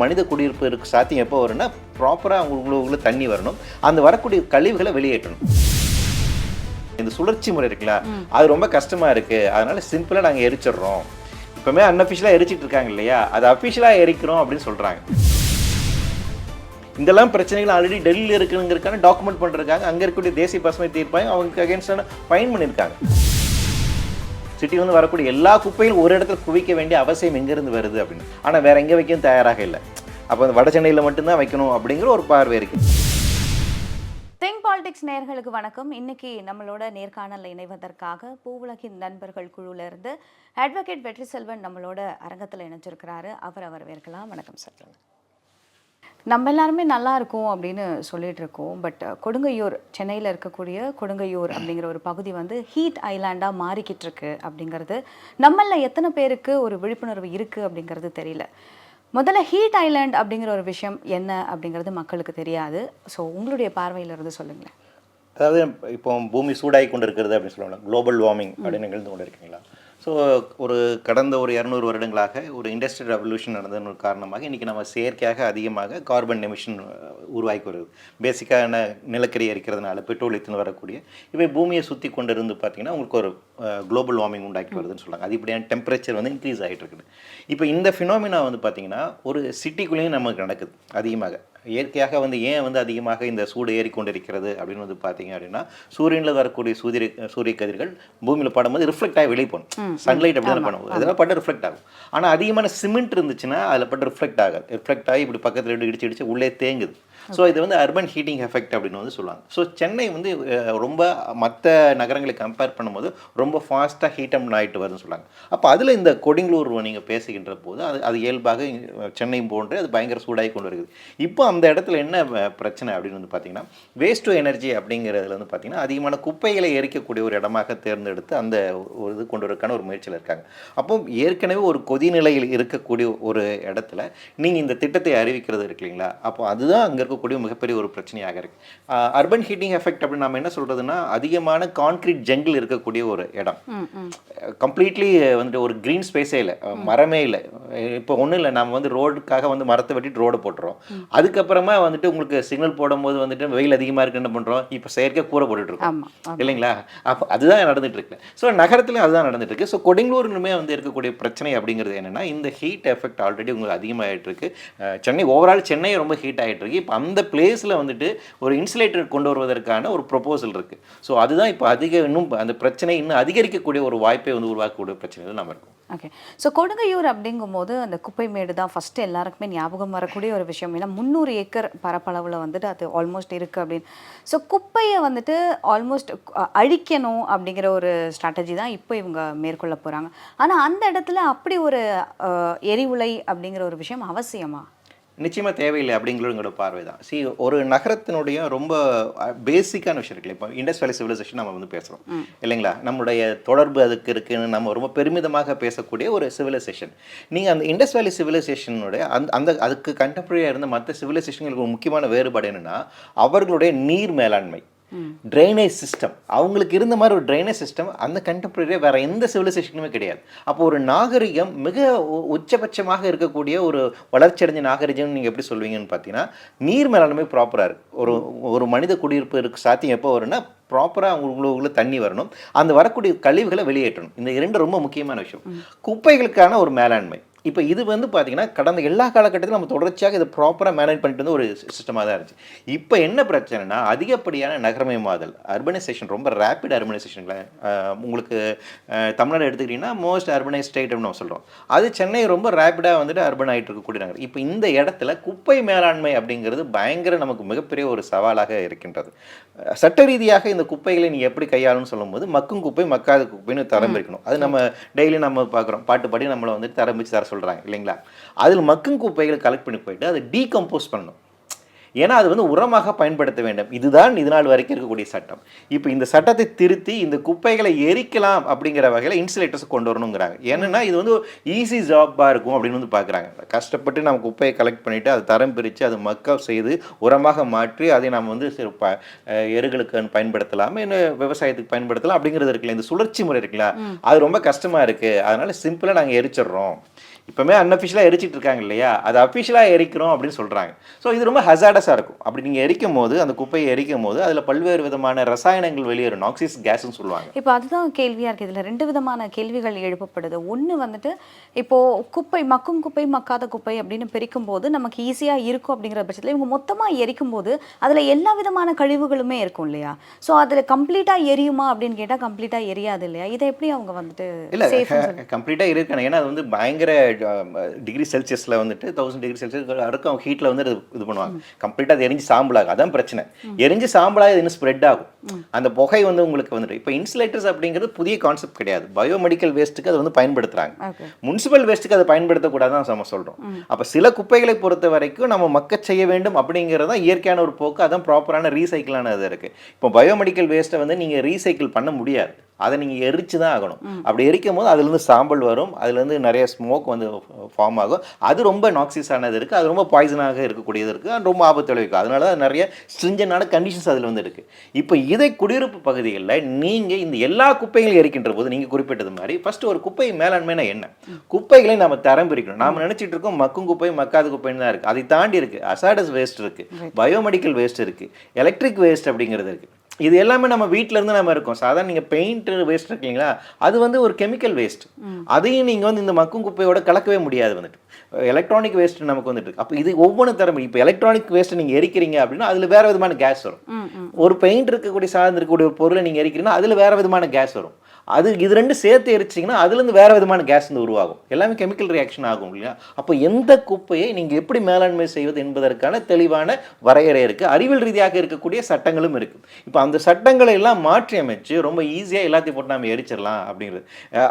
மனித குடியிருப்பு இருக்கு சாத்தியம் எப்போ வரும்னா ப்ராப்பராக உங்களுக்குள்ள தண்ணி வரணும். அந்த வரக்கூடிய கழிவுகளை வெளியேற்றணும். இந்த சுழற்சி முறை இருக்குல்ல அது ரொம்ப கஷ்டமா இருக்கு. அதனால சிம்பிளா நாங்க எரிச்சிடுறோம். இப்பவுமே அன்அஃபிஷியலா எரிச்சிட்டு இருக்காங்க இல்லையா? அது அஃபிஷியலா எரிக்கிறோம் அப்படின்னு சொல்றாங்க. இதெல்லாம் பிரச்சனைகள் ஆல்ரெடி டெல்லியில் இருக்குங்கிறதுக்கான டாக்குமெண்ட் பண்ணிருக்காங்க. அங்க இருக்கக்கூடிய தேசிய பசுமை தீர்ப்பாயம் அவங்களுக்கு அகேன்ஸ்டான ஃபைன் பண்ணியிருக்காங்க சிட்டில இருந்து வரக்கூடிய எல்லா குப்பையும் ஒரு இடத்துல குவிக்க வேண்டிய அவசியம் எங்கேருந்து வருது அப்படின்னு. ஆனா வேற எங்கே வைக்கவும் தயாராக இல்லை. அப்போ அந்த வட சென்னையில மட்டும்தான் வைக்கணும் அப்படிங்கிற ஒரு பார்வை இருக்கு. திங்க் பாலிடிக்ஸ் நேயர்களுக்கு வணக்கம். இன்னைக்கு நம்மளோட நேர்காணலில் இணைவதற்காக பூவுலகின் நண்பர்கள் குழுவிலிருந்து இருந்து அட்வொகேட் வெற்றி செல்வன் நம்மளோட அரங்கத்துல இணைஞ்சிருக்கிறாரு. அவரை வரவேற்கலாம் வணக்கம் சார். நம்ம எல்லாருமே நல்லா இருக்கும் அப்படின்னு சொல்லிட்டு இருக்கோம் பட் கொடுங்கையூர் சென்னையில் இருக்கக்கூடிய கொடுங்கையூர் அப்படிங்கிற ஒரு பகுதி வந்து ஹீட் ஐலாண்டாக மாறிக்கிட்டு இருக்கு அப்படிங்கிறது நம்மள எத்தனை பேருக்கு ஒரு விழிப்புணர்வு இருக்கு அப்படிங்கிறது தெரியல. முதல்ல ஹீட் ஐலாண்ட் அப்படிங்கிற ஒரு விஷயம் என்ன அப்படிங்கிறது மக்களுக்கு தெரியாது. ஸோ உங்களுடைய பார்வையிலிருந்து சொல்லுங்களேன். அதாவது இப்போ பூமி சூடாகி கொண்டு இருக்கிறது அப்படின்னு சொல்லுவாங்க குளோபல் வார்மிங் அப்படின்னு நிகழ்ந்து கொண்டு இருக்கீங்களா ஸோ ஒரு கடந்த ஒரு இரநூறு வருடங்களாக ஒரு இண்டஸ்ட்ரியல் ரெவல்யூஷன் நடந்ததன் ஒரு காரணமாக இன்றைக்கி நம்ம செயற்கையாக அதிகமாக கார்பன் எமிஷன் உருவாக்கி வருது. பேசிக்கான நிலக்கரி எரிக்கிறதுனால பெட்ரோல் இத்துன்னு வரக்கூடிய இவை பூமியை சுற்றி கொண்டு இருந்து பார்த்தீங்கன்னா உங்களுக்கு ஒரு குளோபல் வார்மிங் உண்டாக்கி வருதுன்னு சொல்லுவாங்க அதிகப்படியான டெம்பரேச்சர் வந்து இன்க்ரீஸ் ஆகிட்டு இருக்குது. இப்போ இந்த ஃபினோமினா வந்து பார்த்தீங்கன்னா ஒரு சிட்டிக்குள்ளேயும் நமக்கு நடக்குது அதிகமாக. இயற்கையாக வந்து ஏன் வந்து அதிகமாக இந்த சூடு ஏறிக்கொண்டிருக்கிறது அப்படின்னு வந்து பார்த்தீங்க அப்படின்னா சூரியனில் வரக்கூடிய சூரிய சூரிய கதிர்கள் பூமியில் படும்போது ரிஃப்ளெக்ட் ஆகி வெளியே போகணும். சன்லைட் அப்படி தான் பண்ணுவோம் இதெல்லாம் பட்டு ரிஃப்ளெக்ட் ஆகும். ஆனால் அதிகமான சிமெண்ட் இருந்துச்சுன்னா அதில் பட்டு ரிஃப்ளெக்ட் ஆகாது. ரிஃப்ளெக்ட் ஆகி இப்படி பக்கத்தில் இடிச்சு இடிச்சு உள்ளே தேங்குது. ஸோ இது வந்து அர்பன் ஹீட்டிங் எஃபெக்ட் அப்படின்னு வந்து சொல்லுவாங்க. ஸோ சென்னை வந்து ரொம்ப மற்ற நகரங்களை கம்பேர் பண்ணும்போது ரொம்ப ஃபாஸ்ட்டாக ஹீட் அப் ஆகிட்டு வருதுன்னு சொல்லுவாங்க. அப்போ அதில் இந்த கொடுங்களூர் நீங்கள் பேசுகின்ற போது அது அது இயல்பாக சென்னை போன்று அது பயங்கர சூடாகி கொண்டு வருகிறது. இப்போ அந்த இடத்துல என்ன பிரச்சனை அப்படின்னு வந்து பார்த்தீங்கன்னா வேஸ்ட் டு எனர்ஜி அப்படிங்கிறதுல வந்து பார்த்தீங்கன்னா அதிகமான குப்பைகளை எரிக்கக்கூடிய ஒரு இடமாக தேர்ந்தெடுத்து அந்த ஒரு இது கொண்டு வரக்கான ஒரு முயற்சியில் இருக்காங்க. அப்போ ஏற்கனவே ஒரு கொதிநிலையில் இருக்கக்கூடிய ஒரு இடத்துல நீங்கள் இந்த திட்டத்தை அறிவிக்கிறது இருக்கு இல்லைங்களா? அப்போ அதுதான் அங்கே இருக்கக்கூடிய மிகப்பெரிய ஒரு பிரச்சனையாக இருக்கு. அர்பன் ஹீட்டிங் எஃபெக்ட் அப்படின்னு நம்ம என்ன சொல்றதுன்னா அதிகமான கான்கிரீட் ஜங்கிள் இருக்கக்கூடிய ஒரு இடம். கம்ப்ளீட்லி வந்துட்டு ஒரு க்ரீன் ஸ்பேஸே இல்லை மரமே இல்லை. இப்போ ஒன்றும் இல்லை நம்ம வந்து ரோடுக்காக வந்து மரத்தை வெட்டிட்டு ரோடு போட்டுறோம். அதுக்கப்புறமா வந்துட்டு உங்களுக்கு சிக்னல் போடும்போது வந்துட்டு வெயில் அதிகமாக இருக்கு என்ன பண்ணுறோம் இப்போ செயற்கை கூரை போட்டுட்டு ஆமா. இல்லைங்களா? அப்போ அதுதான் நடந்துட்டு இருக்கு. ஸோ நகரத்துலையும் அதுதான் நடந்துட்டு இருக்கு. ஸோ கொடுங்கலூர்லுமே வந்து இருக்கக்கூடிய பிரச்சனை அப்படிங்கிறது என்னன்னா இந்த ஹீட் எஃபெக்ட் ஆல்ரெடி உங்களுக்கு அதிகமாகிட்டு இருக்கு. சென்னை ஓவரால் சென்னை ரொம்ப ஹீட் ஆகிட்டு இருக்கு. இப்போ அந்த பிளேஸில் வந்துட்டு ஒரு இன்சுலேட்டர் கொண்டு வருவதற்கான ஒரு ப்ரொபோசல் இருக்குது ஸோ அதுதான் இப்போ அதிக இன்னும் அந்த பிரச்சனை இன்னும் அதிகரிக்கக்கூடிய ஒரு வாய்ப்பை வந்து உருவாக்கக்கூடிய பிரச்சனைகள் நம்ம இருக்கும். ஓகே ஸோ கொடுங்கையூர் அப்படிங்கும்போது அந்த குப்பை மேடு தான் ஃபஸ்ட்டு எல்லாருக்குமே ஞாபகம் வரக்கூடிய ஒரு விஷயம். ஏன்னா முந்நூறு ஏக்கர் பரப்பளவில் வந்துட்டு அது ஆல்மோஸ்ட் இருக்குது அப்படின்னு. ஸோ குப்பையை வந்துட்டு ஆல்மோஸ்ட் அழிக்கணும் அப்படிங்கிற ஒரு ஸ்ட்ராட்டஜி தான் இப்போ இவங்க மேற்கொள்ள போகிறாங்க ஆனால் அந்த இடத்துல அப்படி ஒரு எரிவுலை அப்படிங்கிற ஒரு விஷயம் அவசியமா? நிச்சயமா தேவையில்லை அப்படிங்கிற எங்களோட பார்வை தான் சி ஒரு நகரத்தினுடைய ரொம்ப பேசிக்கான விஷயம் இருக்குல்ல இப்போ இண்டஸ் வேலி சிவிலைசேஷன் நம்ம வந்து பேசுகிறோம் இல்லைங்களா? நம்முடைய தொடர்பு அதுக்கு இருக்குன்னு நம்ம ரொம்ப பெருமிதமாக பேசக்கூடிய ஒரு சிவிலைசேஷன் நீங்கள் அந்த இண்டஸ் வேலி சிவிலைசேஷனுடைய அந்த அந்த அதுக்கு கண்டெம்பரரியாக இருந்த மற்ற சிவிலைசேஷன்களுக்கு ஒரு முக்கியமான வேறுபாடு என்னன்னா அவர்களுடைய நீர் மேலாண்மை. ட்ரைனேஜ் சிஸ்டம் அவங்களுக்கு இருந்த மாதிரி ஒரு ட்ரைனேஜ் சிஸ்டம் அந்த கண்டெம்பரரியாக வேற எந்த சிவிலைசேஷனுமே கிடையாது. அப்போ ஒரு நாகரிகம் மிக உச்சபட்சமாக இருக்கக்கூடிய ஒரு வளர்ச்சியடைஞ்ச நாகரிகம் நீங்கள் எப்படி சொல்வீங்கன்னு பார்த்தீங்கன்னா நீர் மேலாண்மை ப்ராப்பராக இருக்கு. ஒரு ஒரு மனித குடியிருப்பு இருக்கு சாத்தியம் எப்போ வரும்னா ப்ராப்பராக உங்களுக்குள்ள தண்ணி வரணும். அந்த வரக்கூடிய கழிவுகளை வெளியேற்றணும். இந்த இரண்டு ரொம்ப முக்கியமான விஷயம். குப்பைகளுக்கான ஒரு மேலாண்மை. இப்போ இது வந்து பார்த்தீங்கன்னா கடந்த எல்லா காலகட்டத்திலும் நம்ம தொடர்ச்சியாக இதை ப்ராப்பராக மேனேஜ் பண்ணிட்டு வந்து ஒரு சிஸ்டமாக தான் இருந்துச்சு. இப்போ என்ன பிரச்சனைனா அதிகப்படியான நகரமயமாதல் அர்பனைசேஷன் ரொம்ப ரேப்பிட் அர்பனைசேஷன்ல உங்களுக்கு தமிழ்நாடு எடுத்துக்கிட்டிங்கன்னா மோஸ்ட் அர்பனைஸ் ஸ்டேட் அப்படின்னு நம்ம சொல்கிறோம் அது சென்னை ரொம்ப ரேப்பிடாக வந்துட்டு அர்பன் ஆகிட்டு இருக்கக்கூடிய நகரம் இப்போ இந்த இடத்துல குப்பை மேலாண்மை அப்படிங்கிறது பயங்கர நமக்கு மிகப்பெரிய ஒரு சவாலாக இருக்கின்றது. சட்ட ரீதியாக இந்த குப்பைகளை நீ எப்படி கையாளுன்னு சொல்லும்போது மக்கும் குப்பை மக்காத குப்பைன்னு தரம் பிரிக்கணும். அது நம்ம டெய்லி நம்ம பார்க்குறோம். பாட்டு பாடி நம்மளை வந்து தரம் பிரிச்சு தர சொல்கிறாங்க இல்லைங்களா? அதில் மக்கும் குப்பைகளை கலெக்ட் பண்ணி போயிட்டு அதை டீகம்போஸ் பண்ணணும். ஏன்னா அது வந்து உரமாக பயன்படுத்த வேண்டும். இதுதான் இது நாள் வரைக்கும் இருக்கக்கூடிய சட்டம். இப்போ இந்த சட்டத்தை திருத்தி இந்த குப்பைகளை எரிக்கலாம் அப்படிங்கிற வகையில் இன்சுலேட்டர்ஸ் கொண்டு வரணுங்கிறாங்க. ஏன்னா இது வந்து ஈஸி ஜாப்பாக இருக்கும் அப்படின்னு வந்து பார்க்குறாங்க. கஷ்டப்பட்டு நம்ம குப்பையை கலெக்ட் பண்ணிவிட்டு அதை தரம் பிரித்து அதை மக்கப் செய்து உரமாக மாற்றி அதை நம்ம வந்து சிறு ப எருகளுக்கு பயன்படுத்தலாம் என்ன விவசாயத்துக்கு பயன்படுத்தலாம் அப்படிங்கிறது இருக்குல்ல இந்த சுழற்சி முறை இருக்குல்ல அது ரொம்ப கஷ்டமாக இருக்குது அதனால சிம்பிளாக நாங்கள் எரிச்சிடுறோம். இப்போமே அன்அஃபிஷியலாக எரிச்சிட்டு இருக்காங்க இல்லையா? அது அஃபிஷியலாக எரிக்கிறோம் அப்படின்னு சொல்கிறாங்க ஸோ இது ரொம்ப ஹசார்டஸாக இருக்கும். அப்படி நீங்கள் எரிக்கும் போது அந்த குப்பையை எரிக்கும் போது அதில் பல்வேறு விதமான ரசாயனங்கள் வெளியேறும். நாக்சிஸ் கேஸ்ன்னு சொல்லுவாங்க. இப்போ அதுதான் கேள்வியா இருக்கு. இதுல ரெண்டு விதமான கேள்விகள் எழுப்பப்படுது. ஒண்ணு வந்துட்டு இப்போ குப்பை மக்கும் குப்பை மக்காத குப்பை அப்படின்னு பிரிக்கும் போது நமக்கு ஈஸியா இருக்கும் அப்படிங்கிற பட்சத்துல இவங்க மொத்தமா எரிக்கும் போது அதுல எல்லா விதமான கழிவுகளுமே இருக்கும் இல்லையா? சோ அதுல கம்ப்ளீட்டா எரியுமா அப்படின்னு கேட்டா கம்ப்ளீட்டா எரியாது இல்லையா? இதை எப்படி அவங்க வந்துட்டு இல்லை கம்ப்ளீட்டாக இருக்காங்க ஏன்னா அது வந்து பயங்கர டிகிரி செல்சியஸில் வந்துட்டு தௌசண்ட் டிகிரி செல்சியஸ் இருக்கும் ஹீட்டில் வந்து இது பண்ணுவாங்க. கம்ப்ளீட்டாக அது எரிஞ்சு சாம்பலாகும். அதான் பிரச்சனை. எரிஞ்சு சாம்பலாக இது இன்னும் ஸ்ப்ரெட் ஆகும். அந்த புகை வந்து உங்களுக்கு வந்துட்டு இப்போ இன்சுலேட்டர்ஸ் அப்படிங்கிறது புதிய கான்செப்ட் கிடையாது. பயோமெடிக்கல் வேஸ்ட்டுக்கு அது வந்து பயன்படுத்துகிறாங்க முனிசிபல் வேஸ்ட்டுக்கு அதை பயன்படுத்தக்கூடாதுன்னு நம்ம சொல்கிறோம் அப்போ சில குப்பைகளை பொறுத்த வரைக்கும் நம்ம மக்கச் செய்ய வேண்டும் அப்படிங்கிறது தான் இயற்கையான ஒரு போக்கு. அதான் ப்ராப்பரான ரீசைக்கிளான இது இருக்குது இப்போ பயோமெடிக்கல் வேஸ்ட்டை வந்து நீங்கள் ரீசைக்கிள் பண்ண முடியாது. அதை நீங்கள் எரிச்சு தான் ஆகணும். அப்படி எரிக்கும் போது அதுலேருந்து சாம்பல் வரும். அதுலேருந்து நிறைய ஸ்மோக் வந்து ஃபார்ம் ஆகும். அது ரொம்ப நாக்சிஸானது இருக்குது அது ரொம்ப பாய்சனாக இருக்கக்கூடியது இருக்குது அது ரொம்ப ஆபத்து விளைவிக்கும் அதனால தான் நிறைய ஸ்ட்ரிஞ்சனான கண்டிஷன்ஸ் அதில் வந்து இருக்குது இப்போ இதை குடியிருப்பு பகுதிகளில் நீங்கள் இந்த எல்லா குப்பைகளையும் எரிக்கின்ற போது நீங்கள் குறிப்பிட்டது மாதிரி ஃபர்ஸ்ட் ஒரு குப்பை மேலாண்மைனா என்ன? குப்பைகளை நம்ம தரம் பிரிக்கணும். நாம நினைச்சிட்டு இருக்கோம் மக்கும் குப்பை மக்காத குப்பைன்னு தான் இருக்குது அதை தாண்டி இருக்குது அசாடஸ் வேஸ்ட் இருக்குது பயோமெடிக்கல் வேஸ்ட் இருக்குது எலக்ட்ரிக் வேஸ்ட் அப்படிங்கிறது இருக்குது இது எல்லாமே நம்ம வீட்ல இருந்து நம்ம இருக்கோம். சாதாரண நீங்கள் பெயிண்ட் வேஸ்ட் இருக்கீங்களா அது வந்து ஒரு கெமிக்கல் வேஸ்ட் அதையும் நீங்கள் வந்து இந்த மக்கும் குப்பையோட கலக்கவே முடியாது வந்துட்டு. எலக்ட்ரானிக் வேஸ்ட் நமக்கு வந்துட்டு. அப்போ இது ஒவ்வொன்று தரம். இப்போ எலக்ட்ரானிக் வேஸ்ட் நீங்கள் எரிக்கிறீங்க அப்படின்னா அதில் வேற விதமான கேஸ் வரும். ஒரு பெயிண்ட் இருக்கக்கூடிய சார்ந்து இருக்கக்கூடிய ஒரு பொருளை நீங்கள் எரிக்கிறீங்கன்னா அதில் வேற விதமான கேஸ் வரும். அது இது ரெண்டு சேர்த்து எரிச்சிங்கன்னா அதுலேருந்து வேற விதமான கேஸ் வந்து உருவாகும். எல்லாமே கெமிக்கல் ரியாக்ஷன் ஆகும் இல்லையா? அப்போ எந்த குப்பையை நீங்கள் எப்படி மேலாண்மை செய்வது என்பதற்கான தெளிவான வரையறை இருக்குது அறிவியல் ரீதியாக இருக்கக்கூடிய சட்டங்களும் இருக்குது இப்போ அந்த சட்டங்களை எல்லாம் மாற்றி அமைச்சு ரொம்ப ஈஸியாக எல்லாத்தையும் போட்டு நம்ம எரிச்சிடலாம் அப்படிங்கிறது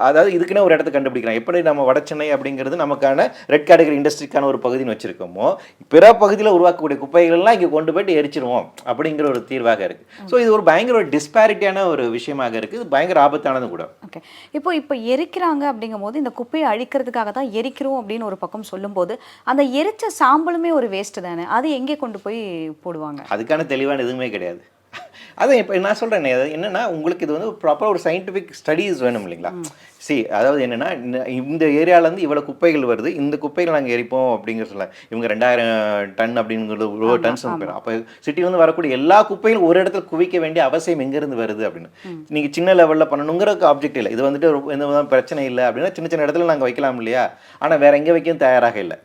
அதாவது இதுக்குன்னே ஒரு இடத்த கண்டுபிடிக்கலாம். எப்படி நம்ம வட சென்னை அப்படிங்கிறது நமக்கான ரெட் கேட்டகரி இண்டஸ்ட்ரிக்கான ஒரு பகுதின்னு வச்சிருக்கோமோ பிற பகுதியில் உருவாக்கக்கூடிய குப்பைகள் எல்லாம் இங்கே கொண்டு போயிட்டு எரிச்சிருவோம் அப்படிங்கிற ஒரு தீர்வாக இருக்கு. ஸோ இது ஒரு பயங்கர ஒரு டிஸ்பாரிட்டியான ஒரு விஷயமாக இருக்கு. இது பயங்கர ஆபத்தானதும் கூட. ஓகே இப்போ இப்போ எரிக்கிறாங்க அப்படிங்கும் போது இந்த குப்பையை அழிக்கிறதுக்காக தான் எரிக்கிறோம் அப்படின்னு ஒரு பக்கம் சொல்லும்போது அந்த எரிச்ச சாம்பலுமே ஒரு வேஸ்ட் தானே? அது எங்கே கொண்டு போய் போடுவாங்க? அதுக்கான தெளிவான எதுவுமே கிடையாது. அதான் இப்போ நான் சொல்கிறேன் என்னன்னா உங்களுக்கு இது வந்து ப்ராப்பராக ஒரு சயின்டிஃபிக் ஸ்டடீஸ் வேணும் இல்லைங்களா? சி அதாவது என்னன்னா இந்த- ஏரியாவிலேருந்து இவ்வளோ குப்பைகள் வருது இந்த குப்பைகள் நாங்கள் எரிப்போம் அப்படிங்கிற சொல்ல இவங்க ரெண்டாயிரம் டன் அப்படிங்கிறது ஒரு டன்ஸ் போயிடும் அப்போ சிட்டிலேருந்து வரக்கூடிய எல்லா குப்பைகளும் ஒரு இடத்துல குவிக்க வேண்டிய அவசியம் எங்கேருந்து வருது அப்படின்னு. நீங்கள் சின்ன லெவலில் பண்ணணுங்கிற ஆப்ஜெக்ட் இல்லை. இது வந்துட்டு எந்த பிரச்சனை இல்லை அப்படின்னா சின்ன சின்ன இடத்துல நாங்கள் வைக்கலாம் இல்லையா? ஆனால் வேற எங்கே வைக்கவும் தயாராக இல்லை.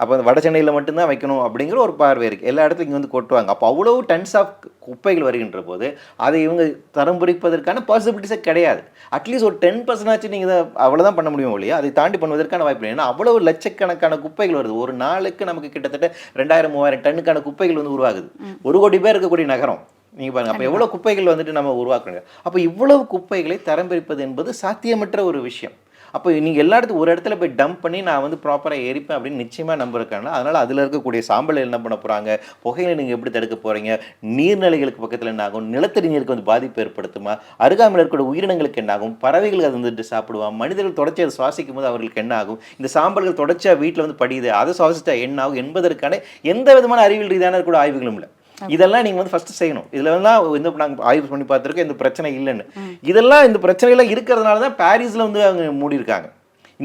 அப்போ அந்த வட சென்னையில் மட்டும்தான் வைக்கணும் அப்படிங்கிற ஒரு பார்வை இருக்குது எல்லா இடத்துலையும் இங்கே வந்து கொட்டுவாங்க. அப்போ அவ்வளவு டன்ஸ் ஆஃப் குப்பைகள் வருகின்ற போது அதை இவங்க தரம் பிரிப்பதற்கான பாசிபிலிட்டிஸே கிடையாது. அட்லீஸ்ட் ஒரு டென் பர்சன்டாச்சும் நீங்கள் இதை அவ்வளோதான் பண்ண முடியும் இல்லையா அதை தாண்டி பண்ணுவதற்கான வாய்ப்பு இல்லை. ஏன்னா அவ்வளவு லட்சக்கணக்கான குப்பைகள் வருது. ஒரு நாளுக்கு நமக்கு கிட்டத்தட்ட ரெண்டாயிரம் மூவாயிரம் டன்னுக்கான குப்பைகள் வந்து உருவாகுது. ஒரு கோடி பேர் இருக்கக்கூடிய நகரம். நீங்கள் பாருங்க. அப்போ எவ்வளோ குப்பைகள் வந்துட்டு நம்ம உருவாக்குறோங்க? அப்போ இவ்வளவு குப்பைகளை தரம் பிரிப்பது என்பது சாத்தியமற்ற ஒரு விஷயம். அப்போ நீங்கள் எல்லா இடத்துக்கும் ஒரு இடத்துல போய் டம்ப் பண்ணி நான் வந்து ப்ராப்பராக எரிப்பேன் அப்படின்னு நிச்சயமாக நம்புறேன் அதனால் அதில் இருக்கக்கூடிய சாம்பல் என்ன பண்ண போகிறாங்க புகையில நீங்கள் எப்படி தடுக்க போகிறீங்க நீர்நிலைகளுக்கு பக்கத்தில் என்ன ஆகும்? நிலத்தடி நீருக்கு வந்து பாதிப்பு ஏற்படுத்துமா? அருகாமையில் இருக்கக்கூடிய உயிரினங்களுக்கு என்ன ஆகும்? பறவைகள் அது வந்துட்டு சாப்பிடுவா? மனிதர்கள் தொடர்ச்சி அதை சுவாசிக்கும் போது அவர்களுக்கு என்ன ஆகும்? இந்த சாம்பல்கள் தொடர்ச்சியாக வீட்டில் வந்து படியுது. அதை சுவாசித்தா என்ன ஆகும்? என்பதற்கான எந்த விதமான அறிவியல் ரீதியான கூட ஆய்வுகளும் இல்லை. இதெல்லாம் நீங்க வந்து ஃபர்ஸ்ட் செய்யணும். இதுல எல்லாம் இந்த நாங்க ஆய்வு பண்ணி பார்த்துருக்கோம் இந்த பிரச்சனை இல்லைன்னு. இதெல்லாம் இந்த பிரச்சனைகள் இருக்கிறதுனால தான் பாரிஸ்ல வந்து அவங்க மூடி இருக்காங்க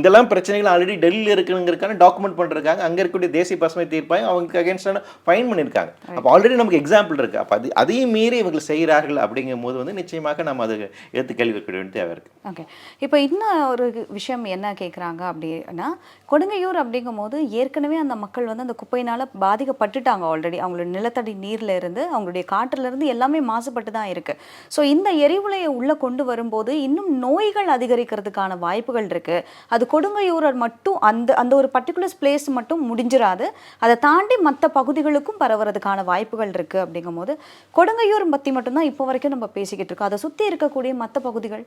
இதெல்லாம் பிரச்சனைகள் ஆல்ரெடி டெல்லியில் இருக்குங்கிறதுக்கான டாக்குமெண்ட் பண்ணிருக்காங்க. அங்கே இருக்கக்கூடிய தேசிய பசுமை தீர்ப்பாயம் அவங்க அகேன்ஸ்டான ஃபைன் பண்ணியிருக்காங்க அப்போ ஆல்ரெடி நமக்கு எக்ஸாம்பிள் இருக்கு. அப்போ அது அதையும் மீறி இவங்க செய்கிறார்கள் அப்படிங்கும் போது வந்து நிச்சயமாக நம்ம அதை எடுத்து கேள்வி வைக்க வேண்டிய தேவை இருக்கு. ஓகே இப்போ இன்னும் ஒரு விஷயம் என்ன கேட்குறாங்க அப்படின்னா கொடுங்கையூர் அப்படிங்கும் போது ஏற்கனவே அந்த மக்கள் வந்து அந்த குப்பையினால பாதிக்கப்பட்டுட்டாங்க ஆல்ரெடி அவங்களோட நிலத்தடி நீர்ல இருந்து அவங்களுடைய காற்றுல இருந்து எல்லாமே மாசுபட்டு தான் இருக்கு. ஸோ இந்த எரிவுலையை உள்ள கொண்டு வரும்போது இன்னும் நோய்கள் அதிகரிக்கிறதுக்கான வாய்ப்புகள் இருக்கு. அது கொடுங்கையூர் மட்டும் அந்த அந்த ஒரு பர்டிகுலர் பிளேஸ் மட்டும் முடிஞ்சிடாது அதை தாண்டி மற்ற பகுதிகளுக்கும் பரவுறதுக்கான வாய்ப்புகள் இருக்கு அப்படிங்கும்போது கொடுங்கையூர் பற்றி மட்டும்தான் இப்போ வரைக்கும் நம்ம பேசிக்கிட்டு இருக்கோம். அதை சுற்றி இருக்கக்கூடிய மற்ற பகுதிகள்?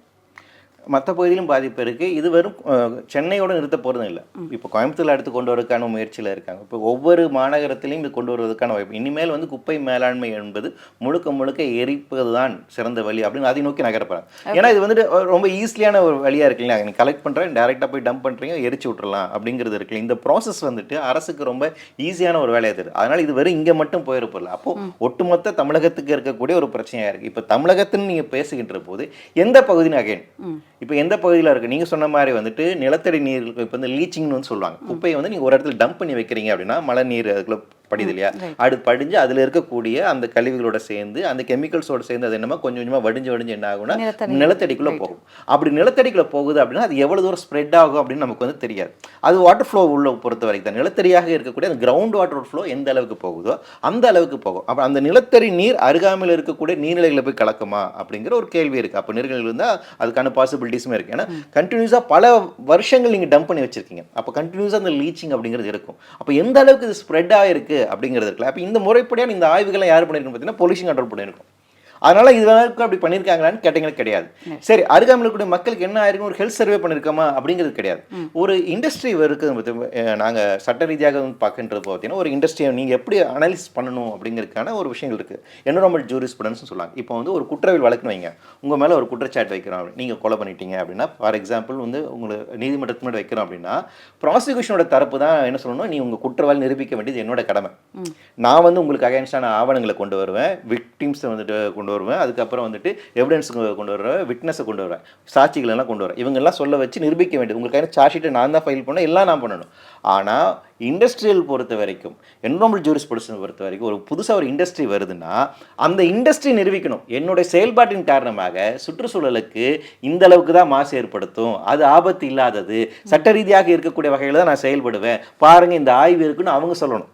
மற்ற பகுதியிலும் பாதிப்பு இருக்குது இது வெறும் சென்னையோட நிறுத்த போகிறதும் இல்லை. இப்போ கோயம்புத்தூர்ல அடுத்து கொண்டு வரதுக்கான முயற்சியில் இருக்காங்க. இப்போ ஒவ்வொரு மாநகரத்திலையும் இது கொண்டு வருவதற்கான வாய்ப்பு. இனிமேல் வந்து குப்பை மேலாண்மை என்பது முழுக்க முழுக்க எரிப்பது தான் சிறந்த வழி அப்படின்னு அதை நோக்கி நகரப்படுறாங்க ஏன்னா இது வந்துட்டு ரொம்ப ஈஸியான ஒரு வழியாக இருக்கு இல்லையா நீங்கள் கலெக்ட் பண்ணுறேன் டேரெக்டாக போய் டம்ப் பண்ணுறீங்க எரிச்சு விட்றலாம் அப்படிங்கிறது இருக்கு. இந்த ப்ராசஸ் வந்துட்டு அரசுக்கு ரொம்ப ஈஸியான ஒரு வேலையாக தெரியுது. அதனால் இது வெறும் இங்கே மட்டும் போயிருப்பில்ல அப்போ ஒட்டுமொத்த தமிழகத்துக்கு இருக்கக்கூடிய ஒரு பிரச்சனையாக இருக்குது இப்போ தமிழகத்துன்னு நீங்கள் பேசுகின்ற போது எந்த பகுதின்னு அகைன் இப்போ எந்த பகுதியில் இருக்குது நீங்கள் சொன்ன மாதிரி வந்துட்டு நிலத்தடி நீர் இப்போ வந்து லீச்சிங்னு வந்து சொல்லுவாங்க. குப்பையை வந்து நீங்கள் ஒரு இடத்துல டம்ப் பண்ணி வைக்கிறீங்க அப்படின்னா மழை நீர் அதுக்குள்ள படியுது இல்லையா? அது படிஞ்சு அதில் இருக்கக்கூடிய அந்த கழிவுகளோட சேர்ந்து அந்த கெமிக்கல்ஸோட சேர்ந்து அது என்னமா கொஞ்சம் கொஞ்சமாக வடிஞ்சு வடிஞ்சு என்ன ஆகும்னா நிலத்தடி நிலத்தடிக்குள்ளே போகும். அப்படி நிலத்தடிக்குள்ளே போகுது அப்படின்னா அது எவ்வளோ தூரம் ஸ்ப்ரெட் ஆகும் அப்படின்னு நமக்கு வந்து தெரியாது. அது வாட்டர் ஃப்ளோ உள்ள பொறுத்த வரைக்கும் தான். நிலத்தடியாக இருக்கக்கூடிய அந்த கிரவுண்ட் வாட்டர் ஃப்ளோ எந்த அளவுக்கு போகுதோ அந்த அளவுக்கு போகும். அப்போ அந்த நிலத்தடி நீர் அருகாமையில் இருக்கக்கூடிய நீர்நிலைகளை போய் கலக்குமா அப்படிங்கிற ஒரு கேள்வி இருக்குது அப்போ நீர்கள் இருந்தால் அதுக்கான பாசிபிலிட்டிஸுமே இருக்குது ஏன்னா கண்டினியூஸாக பல வருஷங்கள் நீங்கள் டம்ப் பண்ணி வச்சிருக்கீங்க. அப்போ கண்டினியூஸாக அந்த லீச்சிங் அப்படிங்கிறது இருக்கும். அப்போ எந்த அளவுக்கு இது ஸ்ப்ரெட் ஆகிருக்கு அப்படிங்கிறது இருக்குல்ல அப்போ இந்த முறைப்படியான இந்த ஆய்வுகளை யார் பண்ணியிருக்கோம் பார்த்தீங்கன்னா பொல்யூஷன் கண்ட்ரோல் பண்ணியிருக்கோம் அதனால இது வரைக்கும் அப்படி பண்ணியிருக்காங்களான்னு கேட்டீங்கன்னா கிடையாது. சரி அருகாமையில் இருக்கக்கூடிய மக்களுக்கு என்ன ஆயிருக்கும் ஒரு ஹெல்த் சர்வே பண்ணியிருக்கோமா அப்படிங்கிறது கிடையாது. ஒரு இண்டஸ்ட்ரி இருக்குது நாங்கள் சட்ட ரீதியாக வந்து பார்க்கின்றது பார்த்தீங்கன்னா ஒரு இண்டஸ்ட்ரியை நீங்கள் எப்படி அனலைஸ் பண்ணணும் அப்படிங்கிறதுக்கான ஒரு விஷயங்கள் இருக்குது என்வரான்மெண்ட் ஜூரிஸ்புடன்ஸ் சொல்லுவாங்க. இப்போ வந்து ஒரு குற்றவியல் வழக்குன்னு வைங்க. உங்கள் மேலே ஒரு குற்றச்சாட்டு வைக்கிறோம் நீங்கள் கொலை பண்ணிட்டீங்க அப்படின்னா ஃபார் எக்ஸாம்பிள் வந்து உங்களுக்கு நீதிமன்றத்து முன்னாடி வைக்கிறோம் அப்படின்னா ப்ராசிக்யூஷனோட தரப்பு தான் என்ன சொல்லணும்? நீ உங்கள் குற்றவாளி நிரூபிக்க வேண்டியது என்னோட கடமை. நான் வந்து உங்களுக்கு அகைன்ஸ்டான ஆவணங்களை கொண்டு வருவேன். விக்டிம்ஸை வந்துட்டு கொண்டு வருவேன். அதுக்கப்புறம் வந்துட்டு எவிடன்ஸ் கொண்டு வருவேன் விட்னஸை கொண்டு வருவேன். சாட்சிகள் எல்லாம் கொண்டு வரேன் இவங்கெல்லாம் சொல்ல வச்சு நிரூபிக்க வேண்டியது. உங்களுக்கான சார்ஜ் ஷீட்டை நான் தான் ஃபைல் பண்ணேன் எல்லாம் நான் பண்ணணும். ஆனால் இண்டஸ்ட்ரியல் பொறுத்த வரைக்கும் என்வரான்மெண்ட் ஜூரிஸ் பொறுத்த வரைக்கும் ஒரு புதுசாக ஒரு இண்டஸ்ட்ரி வருதுன்னா அந்த இண்டஸ்ட்ரி நிரூபிக்கணும். என்னுடைய செயல்பாட்டின் காரணமாக சுற்றுச்சூழலுக்கு இந்த அளவுக்கு தான் மாசு ஏற்படுத்தும். அது ஆபத்து இல்லாதது. சட்ட ரீதியாக இருக்கக்கூடிய வகையில் தான் நான் செயல்படுவேன். பாருங்கள் இந்த ஆய்வு இருக்குன்னு அவங்க சொல்லணும்.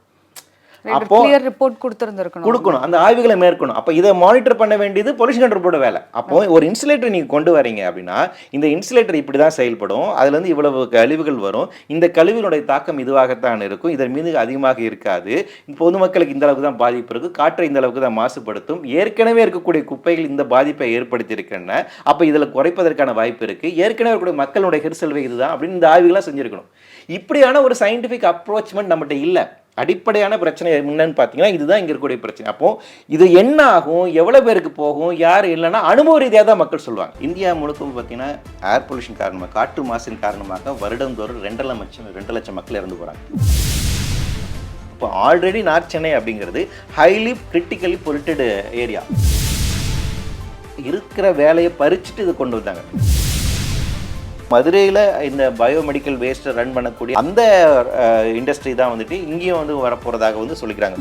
அப்போ கிளியர் ரிப்போர்ட் கொடுத்துருந்துருக்கணும். கொடுக்கணும். அந்த ஆய்வுகளை மேற்கணும் அப்போ இதை மானிட்டர் பண்ண வேண்டியது பொல்யூஷன் கண்ட்ரோல் போர்டு வேலை. அப்போ ஒரு இன்சுலேட்டர் நீங்கள் கொண்டு வரீங்க அப்படின்னா இந்த இன்சுலேட்டர் இப்படி தான் செயல்படும். அதுலேருந்து இவ்வளவு கழிவுகள் வரும். இந்த கழிவுகளுடைய தாக்கம் இதுவாகத்தான் இருக்கும். இதன் மீது அதிகமாக இருக்காது. பொதுமக்களுக்கு இந்த அளவுக்கு தான் பாதிப்பு இருக்குது காற்றை இந்த அளவுக்கு தான் மாசுபடுத்தும். ஏற்கனவே இருக்கக்கூடிய குப்பைகள் இந்த பாதிப்பை ஏற்படுத்தி இருக்கின்றன அப்போ இதில் குறைப்பதற்கான வாய்ப்பு இருக்குது ஏற்கனவே இருக்கக்கூடிய மக்களுடைய ஹெரிசல்வை இதுதான் அப்படின்னு இந்த ஆய்வுகளாக செஞ்சுருக்கணும். இப்படியான ஒரு சயின்டிஃபிக் அப்ரோச்மெண்ட் நம்மகிட்ட இல்லை. அடிப்படையான பிரச்சனை என்னன்னு பார்த்தீங்கன்னா இதுதான் இங்கே இருக்கக்கூடிய பிரச்சனை. அப்போ இது என்ன ஆகும்? எவ்வளோ பேருக்கு போகும்? யார் இல்லைன்னா அனுபவ ரீதியாக தான் மக்கள் சொல்லுவாங்க. இந்தியா முழுக்க பார்த்தீங்கன்னா ஏர் பொல்யூஷன் காரணமாக காற்று மாசின் காரணமாக வருடந்தோறும் ரெண்டு லட்சம் ரெண்டு லட்சம் மக்கள் இறந்து போகிறாங்க இப்போ ஆல்ரெடி நார்த் சென்னை அப்படிங்கிறது ஹைலி கிரிட்டிக்கலி பொலிட்டடு ஏரியா இருக்கிற வேலையை பறிச்சுட்டு இது கொண்டு வந்தாங்க. மதுரையில் இந்த பயோமெடிக்கல் வேஸ்ட்டை ரன் பண்ணக்கூடிய அந்த இண்டஸ்ட்ரி தான் வந்துட்டு இங்கேயும் வந்து வரப்போகிறதாக வந்து சொல்லிக்கிறாங்க.